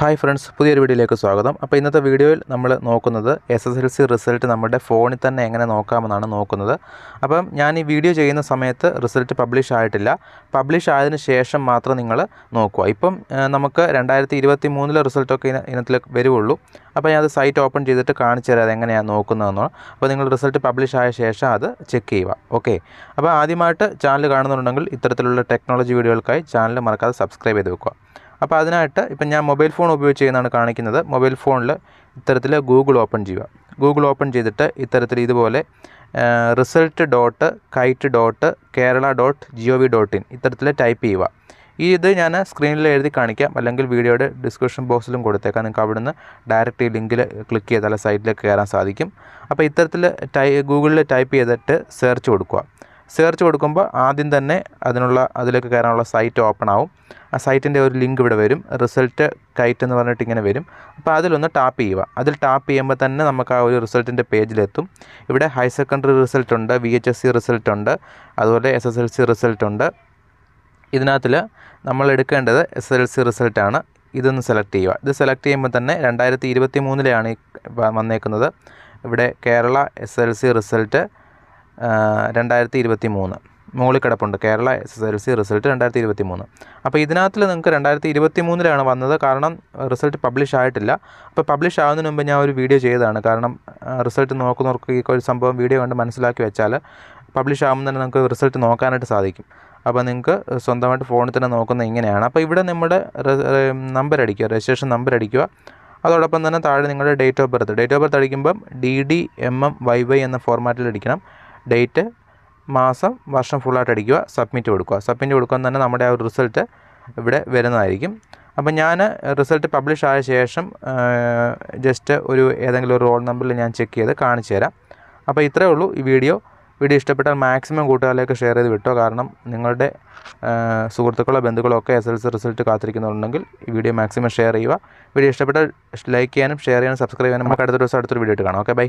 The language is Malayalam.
ഹായ് ഫ്രണ്ട്സ് പുതിയൊരു വീഡിയോയിലേക്ക് സ്വാഗതം. അപ്പോൾ ഇന്നത്തെ വീഡിയോയിൽ നമ്മൾ നോക്കുന്നത് S S L C result നമ്മുടെ ഫോണിൽ തന്നെ എങ്ങനെ നോക്കാമെന്നാണ് നോക്കുന്നത്. അപ്പം ഞാൻ ഈ വീഡിയോ ചെയ്യുന്ന സമയത്ത് റിസൾട്ട് പബ്ലിഷ് ആയിട്ടില്ല. പബ്ലിഷ് ആയതിനു ശേഷം മാത്രം നിങ്ങൾ നോക്കുക. ഇപ്പം നമുക്ക് രണ്ടായിരത്തി ഇരുപത്തി മൂന്നിലെ റിസൾട്ടൊക്കെ ഇന വരുവുള്ളൂ. അപ്പോൾ ഞാൻ അത് സൈറ്റ് ഓപ്പൺ ചെയ്തിട്ട് കാണിച്ചു തരാം അതെങ്ങനെയാണ് നോക്കുന്നതെന്ന്. അപ്പോൾ നിങ്ങൾ റിസൾട്ട് പബ്ലിഷ് ആയ ശേഷം അത് ചെക്ക് ചെയ്യുക. ഓക്കെ അപ്പോൾ ആദ്യമായിട്ട് ചാനൽ കാണുന്നുണ്ടെങ്കിൽ ഇത്തരത്തിലുള്ള ടെക്നോളജി വീഡിയോകൾക്കായി ചാനൽ മറക്കാതെ സബ്സ്ക്രൈബ് ചെയ്ത് വെക്കുക. അപ്പോൾ അതിനായിട്ട് ഇപ്പം ഞാൻ മൊബൈൽ ഫോൺ ഉപയോഗിച്ച് ചെയ്യുന്നതാണ് കാണിക്കുന്നത്. മൊബൈൽ ഫോണിൽ ഇത്തരത്തിൽ ഗൂഗിൾ ഓപ്പൺ ചെയ്യുക. ഗൂഗിൾ ഓപ്പൺ ചെയ്തിട്ട് ഇത്തരത്തിൽ ഇതുപോലെ result dot kite dot Kerala dot G O V dot in ഇത്തരത്തിൽ ടൈപ്പ് ചെയ്യുക. ഈ ഇത് ഞാൻ സ്ക്രീനിൽ എഴുതി കാണിക്കാം. അല്ലെങ്കിൽ വീഡിയോയുടെ ഡിസ്ക്രിപ്ഷൻ ബോക്സിലും കൊടുത്തേക്കാം. നിങ്ങൾക്ക് അവിടുന്ന് ഡയറക്റ്റ് ഈ ലിങ്കിൽ ക്ലിക്ക് ചെയ്താൽ സൈറ്റിലേക്ക് കയറാൻ സാധിക്കും. അപ്പോൾ ഇത്തരത്തിൽ ടൈ ഗൂഗിളിൽ ടൈപ്പ് ചെയ്തിട്ട് സെർച്ച് കൊടുക്കുക. സെർച്ച് കൊടുക്കുമ്പോൾ ആദ്യം തന്നെ അതിനുള്ള അതിലേക്ക് കയറാനുള്ള സൈറ്റ് ഓപ്പൺ ആവും. ആ സൈറ്റിന്റെ ഒരു ലിങ്ക് ഇവിടെ വരും. റിസൾട്ട് കൈറ്റ് എന്ന് പറഞ്ഞിട്ട് ഇങ്ങനെ വരും. അപ്പോൾ അതിലൊന്ന് ടാപ്പ് ചെയ്യുക. അതിൽ ടാപ്പ് ചെയ്യുമ്പോൾ തന്നെ നമുക്ക് ആ ഒരു റിസൾട്ടിന്റെ പേജിലെത്തും. ഇവിടെ ഹയർ സെക്കൻഡറി റിസൾട്ട് ഉണ്ട് V H S C result ഉണ്ട് അതുപോലെ S S L C result ഉണ്ട്. ഇതിനകത്തിൽ നമ്മൾ എടുക്കേണ്ടത് എസ് എൽ സി റിസൾട്ടാണ് ഇതൊന്ന് സെലക്ട് ചെയ്യുക. ഇത് സെലക്ട് ചെയ്യുമ്പോൾ തന്നെ രണ്ടായിരത്തി ഇരുപത്തി മൂന്നിലെയാണ് ഈ വന്നേക്കുന്നത്. ഇവിടെ Kerala S L C result രണ്ടായിരത്തി ഇരുപത്തി മൂന്ന് മുകളിൽ കിടപ്പുണ്ട്. Kerala S S L C result രണ്ടായിരത്തി ഇരുപത്തി മൂന്ന് അപ്പോൾ ഇതിനകത്തിൽ നിങ്ങൾക്ക് രണ്ടായിരത്തി ഇരുപത്തി മൂന്നിലാണ് വന്നത്. കാരണം റിസൾട്ട് പബ്ലിഷ് ആയിട്ടില്ല. അപ്പോൾ പബ്ലിഷ് ആവുന്നതിന് മുമ്പ് ഞാൻ ഒരു വീഡിയോ ചെയ്തതാണ്. കാരണം റിസൾട്ട് നോക്കുന്നവർക്ക് ഈ ഒരു സംഭവം വീഡിയോ കണ്ട് മനസ്സിലാക്കി വെച്ചാൽ പബ്ലിഷ് ആകുമ്പോൾ തന്നെ നമുക്ക് റിസൾട്ട് നോക്കാനായിട്ട് സാധിക്കും. അപ്പോൾ നിങ്ങൾക്ക് സ്വന്തമായിട്ട് ഫോണിൽ തന്നെ നോക്കുന്നത് ഇങ്ങനെയാണ്. അപ്പോൾ ഇവിടെ നമ്മുടെ നമ്പർ അടിക്കുക രജിസ്ട്രേഷൻ നമ്പർ അടിക്കുക. അതോടൊപ്പം തന്നെ താഴെ നിങ്ങളുടെ date of birth date of birth അടിക്കുമ്പം D D M M Y Y എന്ന ഫോർമാറ്റിൽ അടിക്കണം. ഡേറ്റ് മാസം വർഷം ഫുള്ളായിട്ട് അടിക്കുക സബ്മിറ്റ് കൊടുക്കുക. സബ്മിറ്റ് കൊടുക്കുമ്പോൾ തന്നെ നമ്മുടെ ആ ഒരു റിസൾട്ട് ഇവിടെ വരുന്നതായിരിക്കും. അപ്പോൾ ഞാൻ റിസൾട്ട് പബ്ലിഷ് ആയ ശേഷം ജസ്റ്റ് ഒരു ഏതെങ്കിലും ഒരു റോൾ നമ്പറിൽ ഞാൻ ചെക്ക് ചെയ്ത് കാണിച്ചു തരാം. അപ്പോൾ ഇത്രയേ ഉള്ളൂ ഈ വീഡിയോ വീഡിയോ ഇഷ്ടപ്പെട്ടാൽ മാക്സിമം കൂട്ടുകാരിലേക്ക് ഷെയർ ചെയ്ത് വിട്ടോ. കാരണം നിങ്ങളുടെ സുഹൃത്തുക്കളോ ബന്ധുക്കളോ ഒക്കെ എസ് എൽ സി റിസൾട്ട് കാത്തിരിക്കുന്നുണ്ടെങ്കിൽ ഈ വീഡിയോ മാക്സിമം ഷെയർ ചെയ്യുക. വീഡിയോ ഇഷ്ടപ്പെട്ടാൽ ലൈക്ക് ചെയ്യാനും ഷെയർ ചെയ്യാനും സബ്സ്ക്രൈബ് ചെയ്യാനും. നമുക്ക് അടുത്ത ദിവസം അടുത്തൊരു വീഡിയോ ആയിട്ട് കാണാം. Okay bye